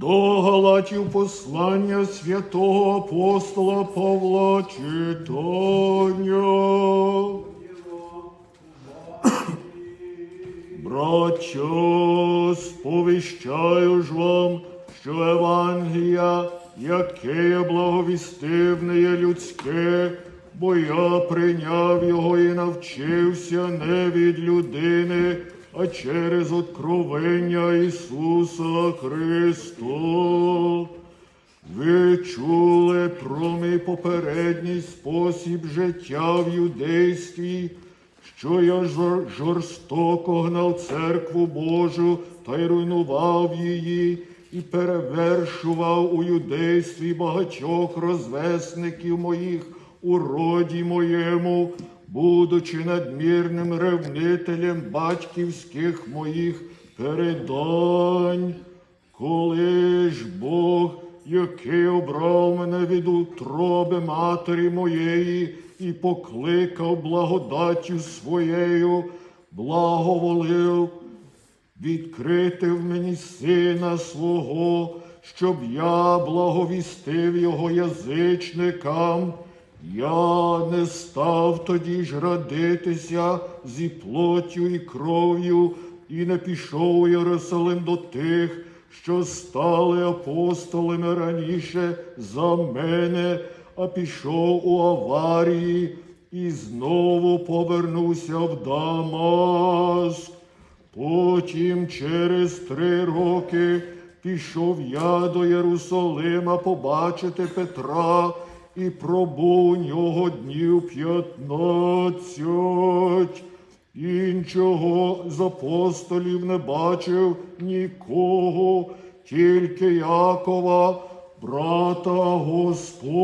До Галатів послання святого апостола Павла читання. Братчо, сповіщаю ж вам, що Евангелія, яке я благовістив, є людське, бо я прийняв його і навчився не від людини, а через откровення Ісуса Христа. Ви чули про мій попередній спосіб життя в юдействі, що я жорстоко гнав церкву Божу та й руйнував її, і перевершував у юдействі багатьох розвесників моїх у роді моєму, будучи надмірним ревнителем батьківських моїх передань. Коли ж Бог, який обрав мене від утроби матері моєї і покликав благодаттю своєю, благоволив відкрити в мені сина свого, щоб я благовістив його язичникам. Я не став тоді ж радитися зі плоттю і кров'ю, і не пішов у Єрусалим до тих, що стали апостолами раніше за мене, а пішов у аварії і знову повернувся в Дамаск. Потім через три роки пішов я до Єрусалима побачити Петра і пробув у нього днів п'ятнадцять. Іншого з апостолів не бачив нікого, тільки Якова, брата Господнього.